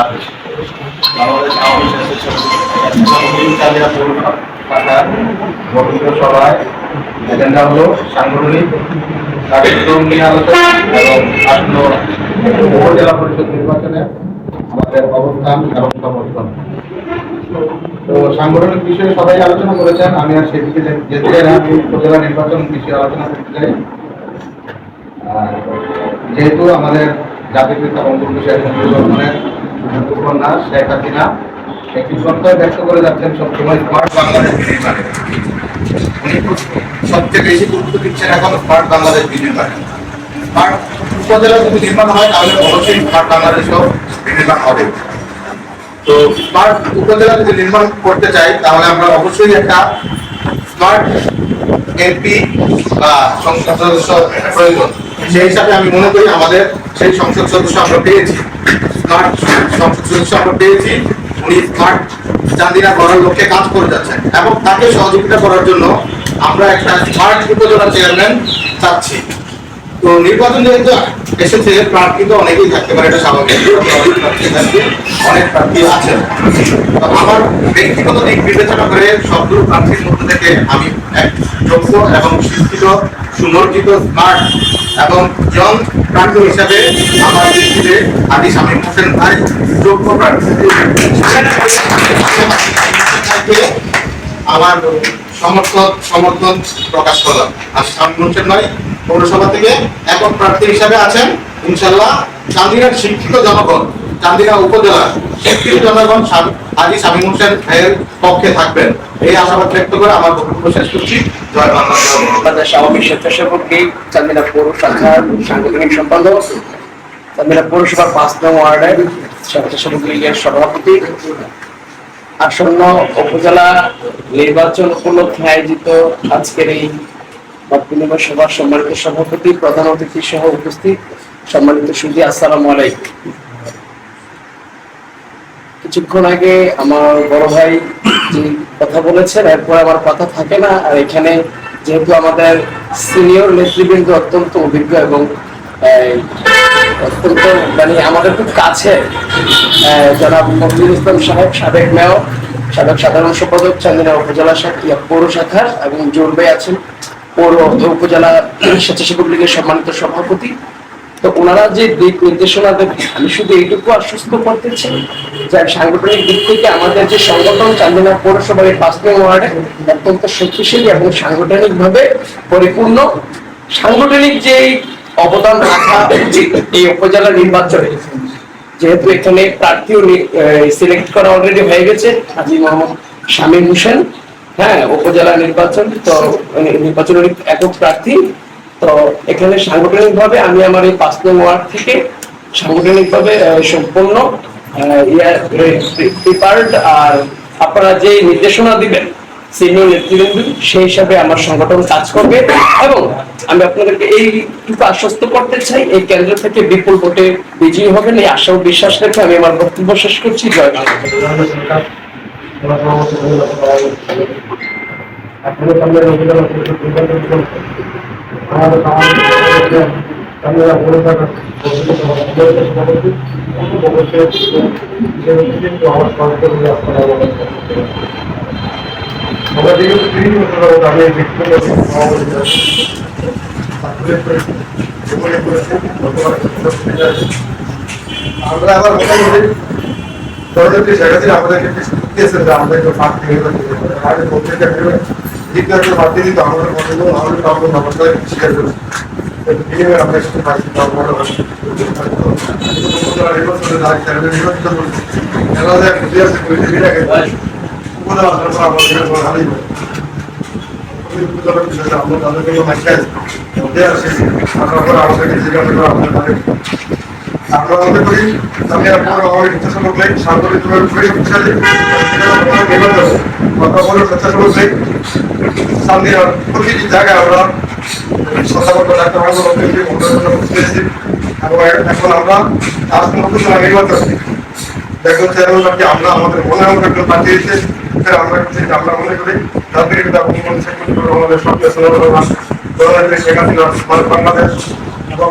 আজ বাংলাদেশ আওয়ামী স্বেচ্ছাসেবক শাখার সাংগঠনিক কার্যক্রম আলোচনা এবং উপজেলা পরিষদ নির্বাচনে আমাদের তো সাংগঠনিক বিষয়ে সবাই আলোচনা করেছেন, আমি আর সেদিকে যেতে চাই না উপজেলা নির্বাচন বিষয়ে আলোচনা করতে চাই। আর যেহেতু আমাদের জাতির পিতা বঙ্গবন্ধু শেখ মুজিবুর কন্যা শেখ হাসিনা একটি প্রত্যয় ব্যক্ত করে যাচ্ছেন সবসময় স্মার্ট বাংলাদেশ নির্মাণে উনি সবচেয়ে বেশি গুরুত্ব দিচ্ছেন এখন স্মার্ট বাংলাদেশ নির্মাণে স্মার্ট উপজেলা যদি নির্মাণ হয়, তাহলে অবশ্যই স্মার্ট বাংলাদেশও নির্মাণ হবে। তো স্মার্ট উপজেলা যদি নির্মাণ করতে চাই, তাহলে আমরা অবশ্যই একটা স্মার্ট এমপি বা সংসদ সদস্য প্রয়োজন। সেই হিসাবে আমি মনে করি আমাদের সেই সংসদ সদস্য আমরা পেয়েছি। সংসদ সদস্য আমরা পেয়েছি, উনি স্মার্ট চান্দিনা করার লক্ষ্যে কাজ করে যাচ্ছেন এবং তাকে সহযোগিতা করার জন্য আমরা একটা স্মার্ট উপজেলা চেয়ারম্যান চাচ্ছি। তো নির্বাচন যেহেতু এসেছে, প্রার্থী তো অনেকেই থাকতে পারে, এটা স্বাভাবিক। অনেক প্রার্থী আছেন তো আমার ব্যক্তিগত দিক বিবেচনা করে সবগুলো প্রার্থীর মধ্যে থেকে আমি এক যোগ্য এবং শিক্ষিত, সুমর্জিত স্মার্ট এবং ইয়ং প্রার্থী হিসাবে আমার দৃষ্টিতে আদি শামীম হোসেন ভাই যোগ্য প্রার্থী। আমার সমর্থন সমর্থন প্রকাশ করলাম। আর শামীম হোসেন ভাই পৌরসভা থেকে একক প্রার্থী হিসাবে আছেন, ইনশাল্লাহ চান্দিনার শিক্ষিত জনগণ, চান্দিনা উপজেলার শিক্ষিত জনগণ আজি শামীম হোসেন ভাইয়ের পক্ষে থাকবেন এই আশাবাদ ব্যক্ত করে আমার বক্তব্য শেষ করছি জয়। বাংলাদেশ আওয়ামী স্বেচ্ছাসেবক লীগ চান্দিনা পৌর শাখার সাংগঠনিক সম্পাদক, চান্দিনা পৌরসভার পাঁচ নং ওয়ার্ডের স্বেচ্ছাসেবক লীগের সভাপতি, আসন্ন উপজেলা নির্বাচন উপলক্ষে আয়োজিত আজকের এই বিনিময় সভার সম্মানিত সভাপতি, প্রধান অতিথি সহ উপস্থিত সম্মানিত আলাইকুম। কিছুক্ষণ আগে আমার বড় ভাই কথা বলেছেন, এরপর আমার কথা থাকে না, আর এখানে যেহেতু আমাদের সিনিয়র নেতৃবৃন্দ অত্যন্ত অভিজ্ঞ এবং অত্যন্ত মানে আমাদের খুব কাছে জনাব মফিজুল ইসলাম সাহেব, সাবেক মেয়র, সাবেক সাধারণ সম্পাদক, চান্দিনা উপজেলা শাখা পৌর শাখার এবং জোর ভাই আছেন। পৌর উপজেলা স্বেচ্ছাসেবক লীগের সম্মানিত সভাপতি। তো ওনারা যে দিক নির্দেশনা দেবেন, আমি শুধু এইটুকু আশ্বস্ত করতে চাই যে সাংগঠনিক দিক থেকে আমাদের যে সংগঠন চান্দিনা পৌরসভার এই পাঁচ নং ওয়ার্ডে অত্যন্ত শক্তিশালী এবং সাংগঠনিক ভাবে পরিপূর্ণ। সাংগঠনিক যে অবদান রাখা উচিত এই উপজেলা নির্বাচনে, যেহেতু এখানে প্রার্থীও সিলেক্ট করা অলরেডি হয়ে গেছে। আজি মোহাম্মদ শামীম হোসেন হ্যাঁ উপজেলা নির্বাচন, তো মানে নির্বাচনের একক প্রার্থী। তো এখানে সাংগঠনিক ভাবে আমি আমার এই পাঁচ নং ওয়ার্ড থেকে সাংগঠনিক ভাবে সম্পূর্ণ প্রিপার্ড আর আপনারা যে নির্দেশনা দিবেন সিনিয়র নেতৃবৃন্দ, সেই হিসাবে আমার সংগঠন কাজ করবে। এবং আমি আপনাদেরকে এইটুকু আশ্বস্ত করতে চাই, এই কেন্দ্র থেকে বিপুল ভোটে বিজয়ী হবেন, এই আশা ও বিশ্বাস রেখে আমি আমার বক্তব্য শেষ করছি। জয় বাংলা। আপনাদের সামনে চলছে আমাদের আমার সরকার যেহেতু তিন বছর যাবত আমি ব্যক্তিগত। আমরা আবার পরবর্তী আমাদেরকে আমাদেরকে ফাঁক দিয়ে আমাদের পত্রিকা জিজ্ঞাসা বাদ দিয়ে দিত আমাদের হলো আমাদের কাউকে নমস্কার স্বীকার করি বিনিময়ে আমরা সেটা পাইছি করছি আমরা তাদেরকে জিজ্ঞাসা করা আমাদের আমরা মনে করি আমি আপনার আমার স্বেচ্ছাসেবক লীগ শান্তরিতভাবে খুবই কথা বলে স্বেচ্ছাসেবক লীগ সামনের প্রতিটি জায়গায় আমরা বলতে ডাক্তার এবং এখন আমরা আজ নতুন নির্বাচন দেখুন চেয়ারম্যান কি আমরা আমাদের মনে আমরা একটু পাঠিয়েছে আমরা আমরা মনে করি। সুন্দর শেখ হাসিনা, ভারত, বাংলাদেশ এবং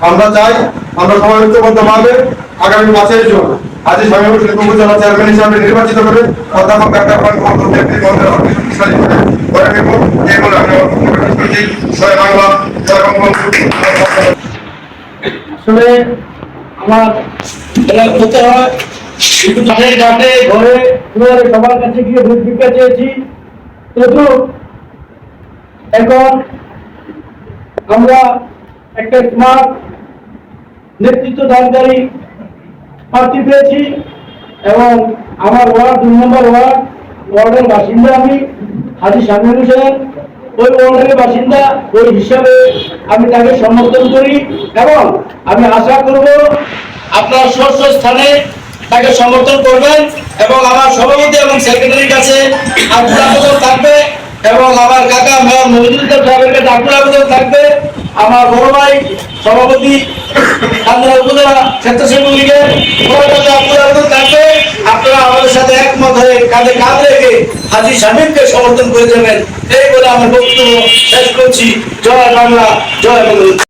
আমরা চাই আমরা সবাই ঐক্যবদ্ধভাবে আগামী পাঁচের জন্য আজি স্বামী হোসেন উপজেলা চেয়ারম্যান হিসাবে নির্বাচিত করে অধ্যাপক ডাক্তার আসলে আমার এটা করতে হয়, কিন্তু আমরা একটা স্মার্ট নেতৃত্ব দানকারী প্রার্থী পেয়েছি এবং আমার ওয়ার্ড দুই নম্বর ওয়ার্ড, ওয়ার্ডের বাসিন্দা আমি, হাজি শামীম হোসেন। ওই ওয়ার্ডের বাসিন্দা, ওই হিসাবে আমি তাকে সমর্থন করি এবং আমি আশা করব আপনার স্বস্ব স্থানে তাকে সমর্থন করবেন এবং আমার সভাপতি এবং সেক্রেটারির কাছে আবেদন থাকবে এবং আমার কাকা মেয়র মহিদুল সাহেবের কাছে আবেদন থাকবে। আমার বড় ভাই সভাপতি আপনারা আমাদের সাথে একমত হয়ে কাঁধে কাঁধ রেখে সমর্থন করে যাবেন। এই বলে আমার বক্তব্য শেষ করছি। জয় বাংলা জয় বাংলা